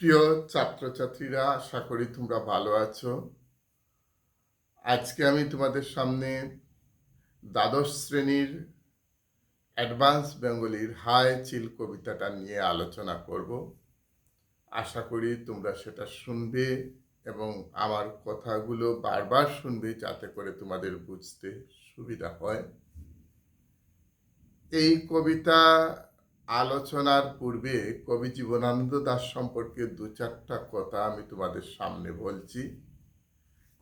প্রিয় ছাত্রছাত্রীরা, আশা করি তোমরা ভালো আছো। আজকে আমি তোমাদের সামনে দ্বাদশ শ্রেণির অ্যাডভান্স বেঙ্গলির হাই চিল কবিতাটা নিয়ে আলোচনা করব। আশা করি তোমরা সেটা শুনবে এবং আমার কথাগুলো বারবার শুনবে যাতে করে তোমাদের বুঝতে সুবিধা হয়। এই কবিতা আলোচনার পূর্বে কবি জীবনানন্দ দাস সম্পর্কে দু চারটা কথা আমি তোমাদের সামনে বলছি।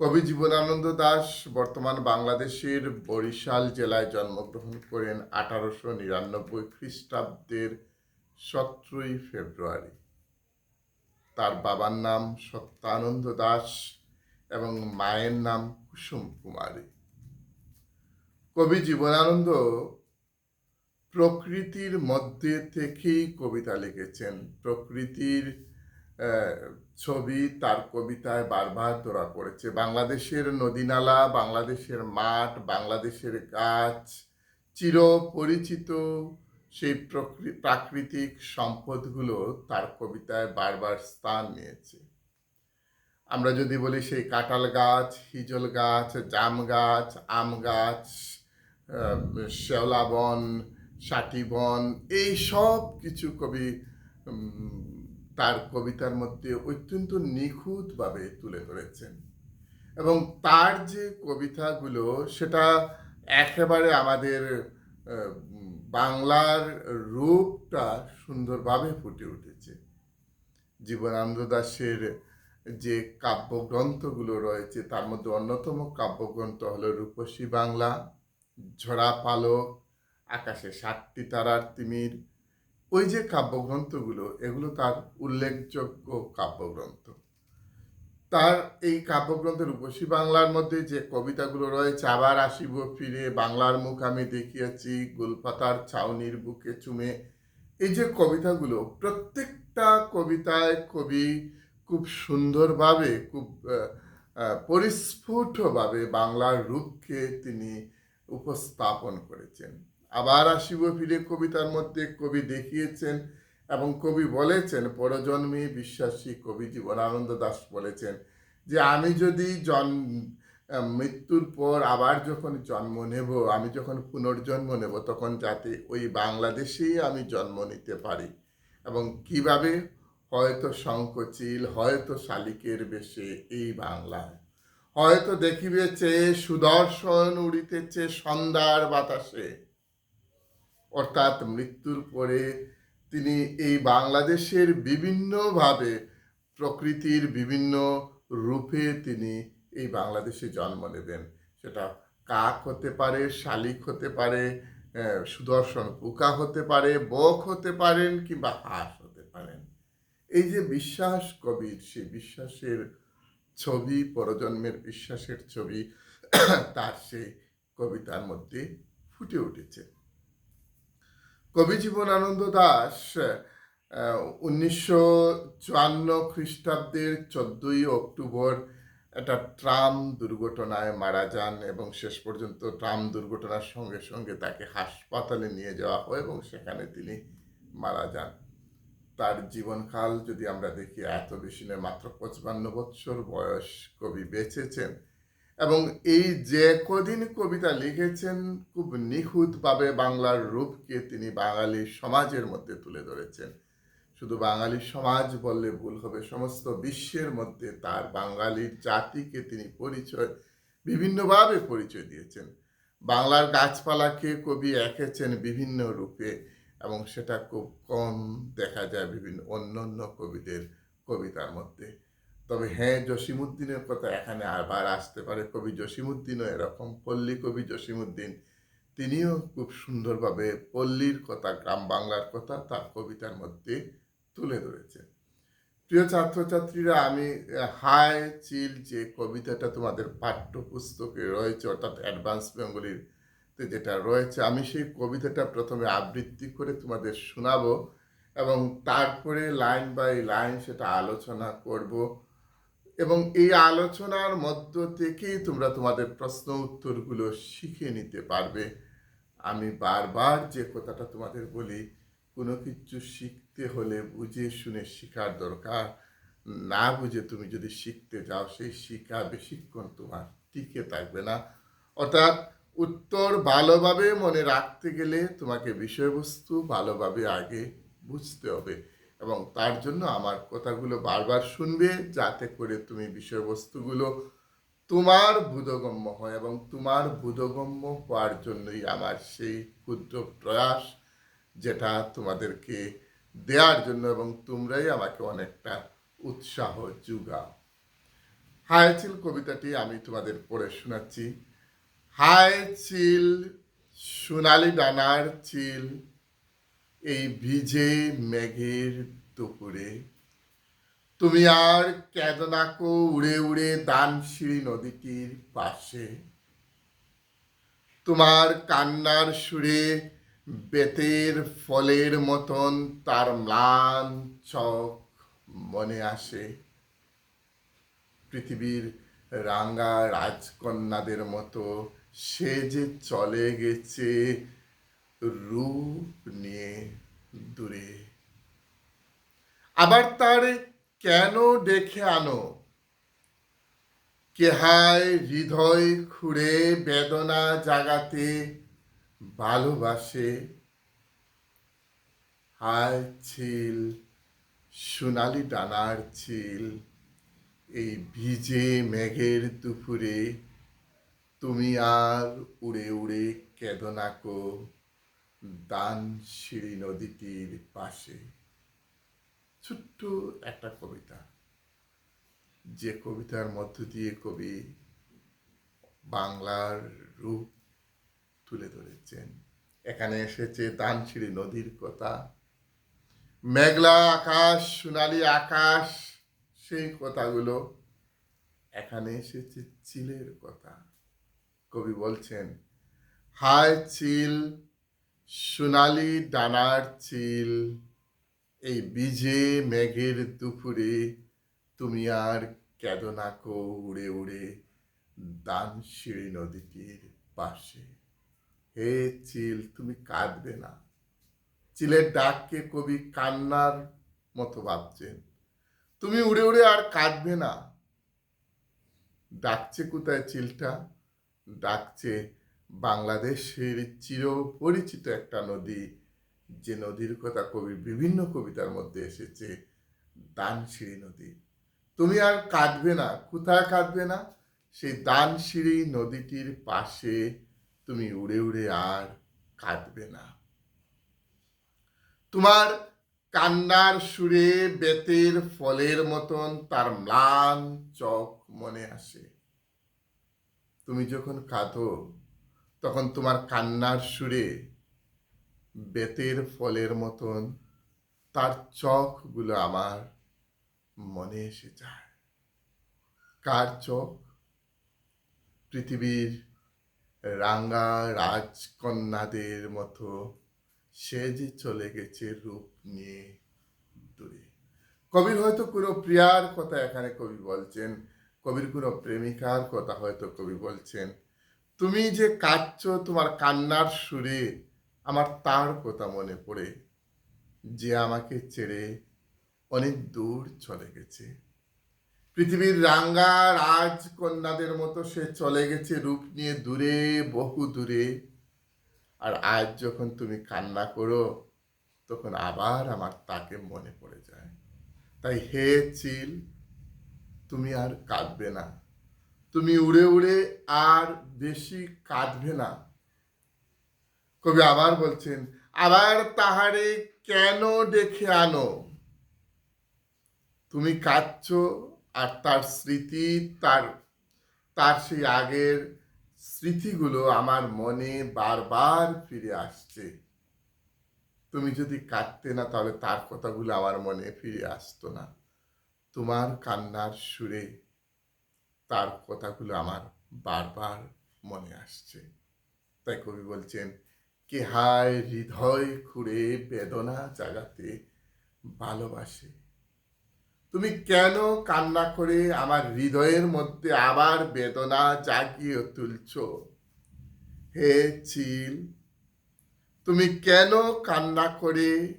কবি জীবনানন্দ দাস বর্তমান বাংলাদেশের বরিশাল জেলায় জন্মগ্রহণ করেন আঠারোশো নিরানব্বই খ্রিস্টাব্দের সতেরোই ফেব্রুয়ারি। তার বাবার নাম সত্যানন্দ দাস এবং মায়ের নাম কুসুম কুমারী। কবি জীবনানন্দ প্রকৃতির মধ্যে থেকেই কবিতা লিখেছেন। প্রকৃতির ছবি তার কবিতায় বারবার ধরা পড়েছে। বাংলাদেশের নদীনালা বাংলাদেশের মাঠ বাংলাদেশের গাছ চির পরিচিত সেই প্রকৃ- প্রাকৃতিক সম্পদগুলো তার কবিতায় বারবার স্থান নিয়েছে। আমরা যদি বলি সেই কাঁঠাল গাছ হিজল গাছ জাম গাছ আম গাছ আহ, শেওলা বন, এই সব কিছু কবি তার কবিতার মধ্যে অত্যন্ত নিখুঁতভাবে তুলে ধরেছেন। এবং তার যে কবিতাগুলো, সেটা একেবারে আমাদের বাংলার রূপটা সুন্দরভাবে ফুটে উঠেছে। জীবনানন্দ দাশের যে কাব্যগ্রন্থগুলো রয়েছে, তার মধ্যে অন্যতম কাব্যগ্রন্থ হলো রূপসী বাংলা, ঝরা পালক আকাশে সাতটি তারার তিমির, ওই যে কাব্যগ্রন্থগুলো, এগুলো তার উল্লেখযোগ্য কাব্যগ্রন্থ। তার এই কাব্যগ্রন্থ রূপসী বাংলার মধ্যে যে কবিতাগুলো রয়েছে, আবার আসিব ফিরে, বাংলার মুখ আমি দেখিয়াছি, গোলপাতার ছাউনির বুকে চুমে, এই যে কবিতাগুলো, প্রত্যেকটা কবিতায় কবি খুব সুন্দরভাবে, খুব পরিস্ফুটভাবে বাংলার রূপকে তিনি উপস্থাপন করেছেন। আবার আসিব ফিরে কবিতার মধ্যে। কবি দেখিয়েছেন এবং কবি বলেছেন, পরজন্মে বিশ্বাসী কবি জীবনানন্দ দাস বলেছেন যে, আমি যদি জন মৃত্যুর পর আবার যখন জন্ম নেব, আমি যখন পুনর্জন্ম নেব, তখন যাতে ওই বাংলাদেশেই আমি জন্ম নিতে পারি। এবং কীভাবে? হয়তো শঙ্কচিল হয়তো শালিকের বেশে এই বাংলায়। হয়তো দেখিবে চেয়ে সুদর্শন উড়িতেছে সন্ধ্যার বাতাসে। অর্থাৎ মৃত্যুর পরে তিনি এই বাংলাদেশের বিভিন্নভাবে প্রকৃতির বিভিন্ন রূপে তিনি এই বাংলাদেশে জন্ম নেবেন। সেটা কাক হতে পারে, শালিক হতে পারে সুদর্শন পোকা হতে পারে, বক হতে পারেন কিংবা হাঁস হতে পারেন। এই যে বিশ্বাস কবির সেই বিশ্বাসের ছবি, পরজন্মের বিশ্বাসের ছবি, তার সেই কবিতার মধ্যে ফুটে উঠেছে। কবি জীবনানন্দ দাস উনিশশো চুয়ান্ন খ্রিস্টাব্দের চোদ্দই অক্টোবর একটা ট্রাম দুর্ঘটনায় মারা যান এবং শেষ পর্যন্ত ট্রাম দুর্ঘটনার সঙ্গে সঙ্গে তাকে হাসপাতালে নিয়ে যাওয়া হয় এবং সেখানে তিনি মারা যান। তার জীবনকাল যদি আমরা দেখি, এত বেশি নয়, মাত্র পঁচপান্ন বৎসর বয়স কবি বেঁচেছেন। এবং এই যে কদিন কবিতা লিখেছেন, খুব নিখুঁতভাবে বাংলার রূপকে তিনি বাঙালি সমাজের মধ্যে তুলে ধরেছেন। শুধু বাঙালি সমাজ বললে ভুল হবে, সমস্ত বিশ্বের মধ্যে তার বাঙালির জাতিকে তিনি পরিচয়, বিভিন্নভাবে পরিচয় দিয়েছেন। বাংলার গাছপালাকে কবি এঁকেছেন বিভিন্ন রূপে এবং সেটা খুব কম দেখা যায় বিভিন্ন অন্য অন্য কবিদের, কবিতার মধ্যে। তবে হ্যাঁ জসিমুদ্দিনের কথা এখানে আবার আসতে পারে। কবি জসিমুদ্দিনও এরকম, পল্লী কবি জসিমুদ্দিন, তিনিও খুব সুন্দরভাবে পল্লীর কথা, গ্রাম বাংলার কথা তার কবিতার মধ্যে তুলে ধরেছেন। প্রিয় ছাত্রছাত্রীরা, আমি হাই, চিল যে কবিতাটা তোমাদের পাঠ্যপুস্তকে রয়েছে, অর্থাৎ অ্যাডভান্স বেঙ্গলির যেটা রয়েছে, আমি সেই কবিতাটা প্রথমে আবৃত্তি করে তোমাদের শোনাবো এবং তারপরে লাইন বাই লাইন সেটা আলোচনা করব। এবং এই আলোচনার মধ্য থেকেই তোমরা তোমাদের প্রশ্ন উত্তরগুলো শিখে নিতে পারবে। আমি বারবার যে কথাটা তোমাদের বলি, কোনো কিছু শিখতে হলে বুঝে শুনে শেখার দরকার। না বুঝে তুমি যদি শিখতে যাও, সেই শিক্ষা বেশিক্ষণ তোমার টিকে থাকবে না। অর্থাৎ উত্তর ভালোভাবে মনে রাখতে গেলে তোমাকে বিষয়বস্তু ভালোভাবে আগে বুঝতে হবে। এবং তার জন্য আমার কথাগুলো বারবার শুনবে যাতে করে তুমি বিষয়বস্তুগুলো তোমার বোধগম্য হয় এবং তোমার বোধগম্য হওয়ার জন্যই আমার সেই ক্ষুদ্র প্রয়াস যেটা তোমাদেরকে দেওয়ার জন্য এবং তোমরাই আমাকে অনেকটা উৎসাহ যোগাও। হায় চিল কবিতাটি আমি তোমাদের পড়ে শোনাচ্ছি। হায় চিল, সোনালি ডানার চিল এই ভিজে মেঘের দুপুরে। তুমি আর কেদনাকো উড়ে উড়ে দানশিরি নদীটির পাশে। তোমার কান্নার সুরে বেতের ফলের মতন তার ম্লান চোখ মনে আসে। পৃথিবীর রাঙ্গা রাজকন্যাদের মতো সে যে চলে গেছে রূপ নিয়ে দূরে। আবার তার কেন ডেকে আনো? কেহায় হৃদয় খুঁড়ে বেদনা জাগাতে ভালোবাসে। হায় ছিল সোনালি ডানার ছিল, এই ভিজে মেঘের দুপুরে। তুমি আর উড়ে উড়ে কেদনাকো দান সিঁড়ি নদীটির পাশে ছোট্ট একটা কবিতা। যে কবিতার মধ্য দিয়ে কবি বাংলার রূপ তুলে ধরেছেন। এখানে এসেছে দানসিঁড়ি নদীর কথা। মেঘলা আকাশ, সোনালি আকাশ, সেই কথাগুলো। এখানে এসেছে চিলের কথা। কবি বলছেন, হায় চিল সোনালি ডানার চিল, এই বিজে মেঘের দুপুরে তুমি আর কেদনাকো উড়ে উড়ে দানশিড়ি নদীটির পাশে। হে চিল, তুমি কাঁদবে না। চিলের ডাককে কবি কান্নার মতো ভাবছেন। তুমি উড়ে উড়ে আর কাঁদবে না। ডাকছে কোথায় চিলটা? ডাকছে বাংলাদেশের চির পরিচিত একটা নদী, যে নদীর কথা কবির বিভিন্ন কবিতার মধ্যে এসেছে দানশিড়ি নদী। তুমি আর কাঁদবে না, কোথায় কাঁদবে না? সেই দানশিড়ি নদীটির পাশে তুমি উড়ে উড়ে আর কাঁদবে না। তোমার কান্নার সুরে বেতের ফলের মতন তার ম্লান চোখ মনে আসে। তুমি যখন কাঁদো তখন তোমার কান্নার সুরে বেতের ফলের মতন তার চোখগুলো আমার মনে এসে যায়। কার চোখ? পৃথিবীর রাঙ্গা রাজকন্যাদের মতো সে যে চলে গেছে রূপ নিয়ে দূরে। কবির হয়তো কোনো প্রিয়ার কথা এখানে কবি বলছেন, কবির কোনো প্রেমিকার কথা হয়তো কবি বলছেন তুমি যে কাঁদছ তোমার কান্নার সুরে, আমার তার কথা মনে পড়ে, যে আমাকে ছেড়ে অনেক দূর চলে গেছে। পৃথিবীর রাঙ্গা রাজকন্যাদের মতো সে চলে গেছে রূপ নিয়ে দূরে, বহু দূরে। আর আজ যখন তুমি কান্না করো, তখন আবার আমার তাকে মনে পড়ে যায়। তাই হে চিল, তুমি আর কাঁদবে না। তুমি উড়ে উড়ে আর বেশি কাঁদবে না। কবি আবার বলছেন, আবার তাহারে কেন ডেকে আনো? তুমি কাঁদছ আর তার স্মৃতি, তার তার সেই আগের স্মৃতিগুলো আমার মনে বারবার ফিরে আসছে। তুমি যদি কাঁদতে না, তাহলে তার কথাগুলো আমার মনে ফিরে আসতো না। তোমার কান্নার সুরে তার কথাগুলো আমার বারবার মনে আসছে। তাই কবি বলছেন, কে হায় হৃদয় খুঁড়ে বেদনা জাগাতে ভালোবাসে। তুমি কেন কান্না করে আমার হৃদয়ের মধ্যে আবার বেদনা জাগিয়ে তুলছ? হে চিল, তুমি কেন কান্না করে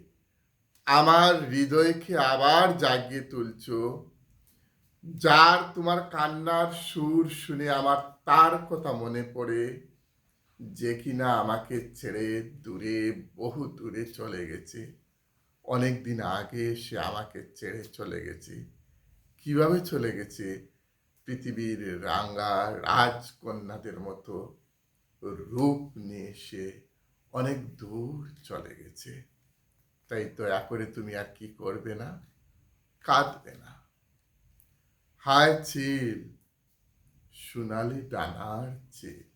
আমার হৃদয়কে আবার জাগিয়ে তুলছ? যার তোমার কান্নার সুর শুনে আমার তার কথা মনে পড়ে, যে কিনা আমাকে ছেড়ে দূরে, বহু দূরে চলে গেছে। অনেক দিন আগে সে আমাকে ছেড়ে চলে গেছে। কীভাবে চলে গেছে? পৃথিবীর রাঙ্গা, রাজকন্যাদের মতো রূপ নিয়ে সে অনেক দূর চলে গেছে। তাই দয়া করে তুমি আর কি করবে না? কাঁদবে না। হায় চিল, সোনালি ডানার চিল।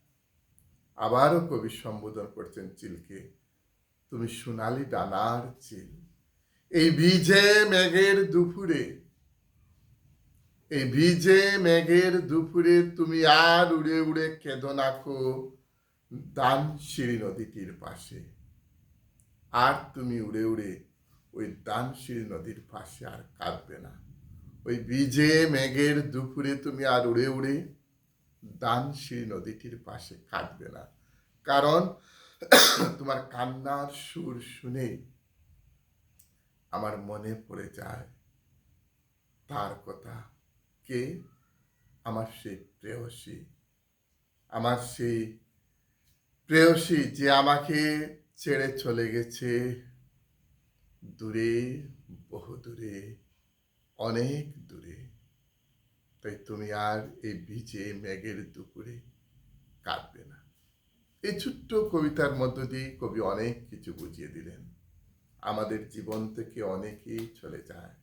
আবারও কবি সম্বোধন করছেন চিলকে, তুমি সোনালি ডানার চিল। এই ভিজে মেঘের দুপুরে, এই ভিজে মেঘের দুপুরে তুমি আর উড়ে উড়ে কেঁদো নাকো দানশিরি নদীটির পাশে। আর তুমি উড়ে উড়ে ওই দানশিরি নদীর পাশে আর কাঁদবে না। ওই বিজে মেঘের দুপুরে তুমি আর উড়ে উড়ে দানশিরি নদীটির পাশে কাঁদবে না। কারণ তোমার কান্নার সুর শুনে আমার মনে পড়ে যায়, তার কথা কে? আমার সেই প্রেয়সী, আমার সেই প্রেয়সী যে আমাকে ছেড়ে চলে গেছে। দূরে বহু দূরে অনেক দূরে। তাই তুমি আর এই ভিজে মেঘের দুপুরে কাঁদবে না। এই ছোট্ট কবিতার মধ্য দিয়ে কবি অনেক কিছু বুঝিয়ে দিলেন। আমাদের জীবন থেকে অনেকেই চলে যায়।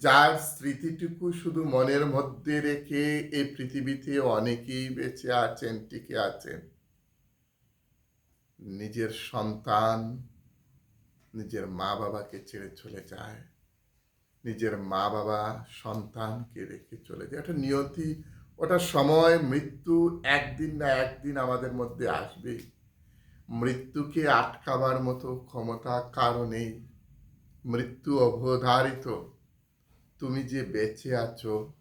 যার স্মৃতিটুকু শুধু মনের মধ্যে রেখে এই পৃথিবীতে অনেকেই বেঁচে আছেন, টিকে আছেন। নিজের সন্তান নিজের মা বাবাকে ছেড়ে চলে যায়। নিজের মা বাবা সন্তানকে রেখে চলে যায়। একটা নিয়তি, ওটা সময়, মৃত্যু একদিন না একদিন আমাদের মধ্যে আসবে। মৃত্যুকে আটকাবার মতো ক্ষমতা কারও নেই। মৃত্যু অবধারিত। তুমি যে বেঁচে আছো,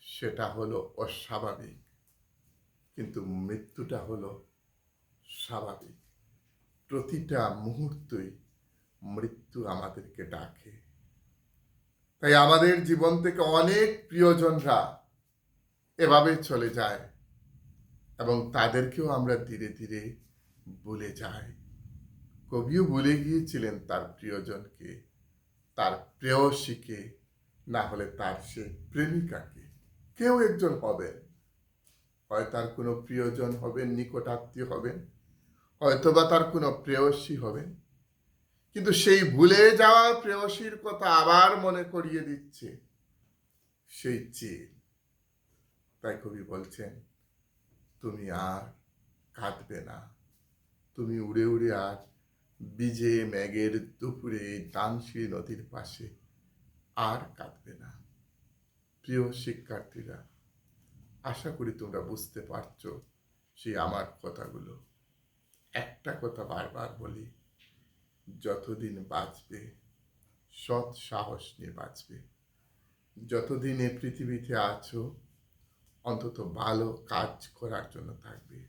সেটা হলো অস্বাভাবিক। কিন্তু মৃত্যুটা হলো স্বাভাবিক। প্রতিটা মুহূর্তই মৃত্যু আমাদেরকে ডাকে। তাই আমাদের জীবন থেকে অনেক প্রিয়জনরা এভাবে চলে যায় এবং তাদেরকেও আমরা ধীরে ধীরে ভুলে যাই। কবিও ভুলে গিয়েছিলেন তার প্রিয়জনকে, তার প্রেয়সীকে, না হলে তার সে প্রেমিকাকে। কেউ একজন হবেন। হয় তার কোনো প্রিয়জন হবেন, নিকটাত্মীয় হবেন, হয়তোবা তার কোনো প্রেয়সী হবেন। কিন্তু সেই ভুলে যাওয়া প্রেয়সীর কথা আবার মনে করিয়ে দিচ্ছে সেই চিল তাই কবি বলছেন, তুমি আর কাঁদবে না। তুমি উড়ে উড়ে আর বিজে ম্যাগের দুপুরে ডানশি নদীর পাশে আর কাঁদবে না। প্রিয় শিক্ষার্থীরা, আশা করি তোমরা বুঝতে পারছ সেই আমার কথাগুলো। একটা কথা বারবার বলি যতদিন বাঁচবে, সৎ সাহস নিয়ে বাঁচবে। যতদিন এ পৃথিবীতে আছো, অন্তত ভালো কাজ করার জন্য থাকবে।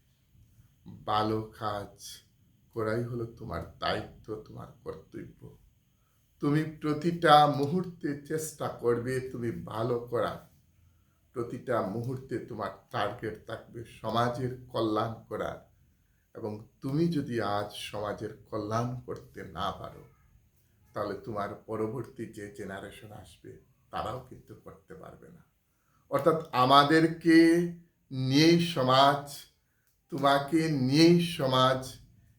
ভালো কাজ করাই হলো তোমার দায়িত্ব, তোমার কর্তব্য। তুমি প্রতিটা মুহূর্তে চেষ্টা করবে তুমি ভালো করার প্রতিটা মুহূর্তে তোমার টার্গেট থাকবে সমাজের কল্যাণ করার। এবং তুমি যদি আজ সমাজের কল্যাণ করতে না পারো, তাহলে তোমার পরবর্তী যে জেনারেশন আসবে, তারাও কিন্তু করতে পারবে না। অর্থাৎ আমাদেরকে নিয়েই সমাজ, তোমাকে নিয়েই সমাজ,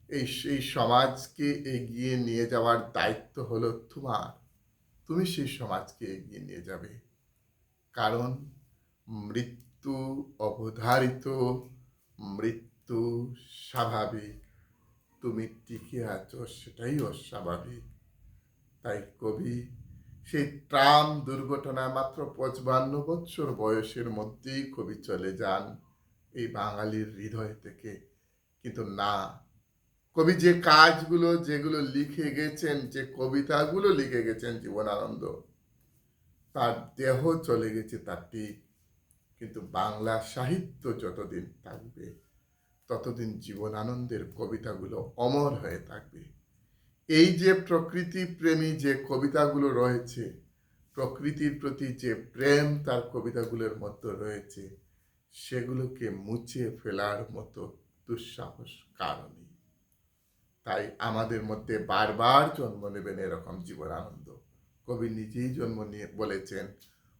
এই সেই সমাজকে এগিয়ে নিয়ে যাওয়ার দায়িত্ব হলো তোমার। তুমি সেই সমাজকে এগিয়ে নিয়ে যাবে। কারণ মৃত্যু অবধারিত, মৃত্যু স্বাভাবিক। তুমি টিকে আছো, সেটাই অস্বাভাবিক। তাই কবি, সেই ট্রাম দুর্ঘটনায় মাত্র পঁচবান্ন বৎসর বয়সের মধ্যেই কবি চলে যান এই বাঙালির হৃদয় থেকে। কিন্তু না, কবি যে কাজগুলো, যেগুলো লিখে গেছেন, যে কবিতাগুলো লিখে গেছেন জীবনানন্দ, তার দেহ চলে গেছে তার ঠিক। কিন্তু বাংলা সাহিত্য যতদিন থাকবে ততদিন জীবন আনন্দের কবিতাগুলো অমর হয়ে থাকবে। এই যে প্রকৃতি প্রেমী যে কবিতাগুলো রয়েছে, প্রকৃতির প্রতি যে প্রেম তার কবিতাগুলোর মধ্যে রয়েছে, সেগুলোকে মুছে ফেলার মতো দুঃসাহস কারণই। তাই আমাদের মধ্যে বারবার জন্ম নেবেন এরকম জীবন আনন্দ। কবি নিজেই জন্ম নিয়ে বলেছেন,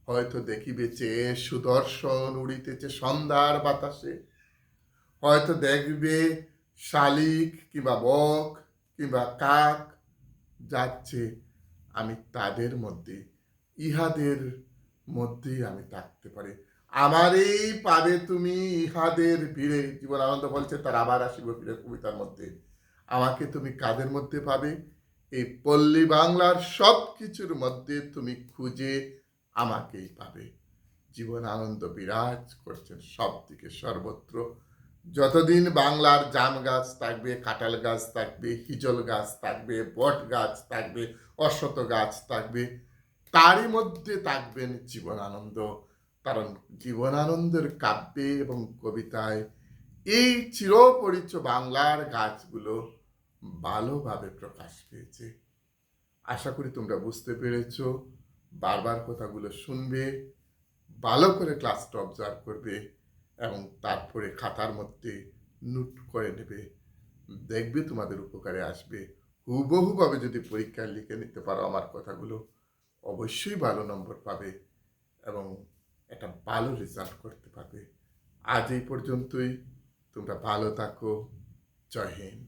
হয়তো দেখিবে চেয়ে সুদর্শন উড়িতেছে সন্ধ্যার বাতাসে হয়তো দেখবে শালিক কিংবা বক কিংবা কাক যাচ্ছে। আমি তাদের মধ্যে, ইহাদের মধ্যেই আমি থাকতে পারি। আমারই পাবে তুমি ইহাদের ভিড়ে, জীবন আনন্দ বলছে, তার আবার আসিব ফিরে কবিতার মধ্যে। আমাকে তুমি কাদের মধ্যে পাবে? এই পল্লী বাংলার সব কিছুর মধ্যে তুমি খুঁজে আমাকেই পাবে। জীবন আনন্দ বিরাজ করছেন সব দিকে সর্বত্র। যতদিন বাংলার জাম গাছ থাকবে, কাঁঠাল গাছ থাকবে, হিজল গাছ থাকবে, বট গাছ থাকবে অশ্বত গাছ থাকবে, তারই মধ্যে থাকবেন জীবনানন্দ। কারণ জীবনানন্দের কাব্যে এবং কবিতায় এই চিরপরিচ বাংলার গাছগুলো ভালোভাবে প্রকাশ পেয়েছে। আশা করি তোমরা বুঝতে পেরেছ, বারবার কথাগুলো শুনবে, ভালো করে ক্লাসটা অবজার্ভ করবে। এবং তারপরে খাতার মধ্যে নোট করে নেবে। দেখবে তোমাদের উপকারে আসবে। হুবহুভাবে যদি পরীক্ষায় লিখে নিতে পারো আমার কথাগুলো, অবশ্যই ভালো নম্বর পাবে এবং একটা ভালো রেজাল্ট করতে পারবে। আজ এই পর্যন্তই। তোমরা ভালো থাকো। জয় হিন্দ।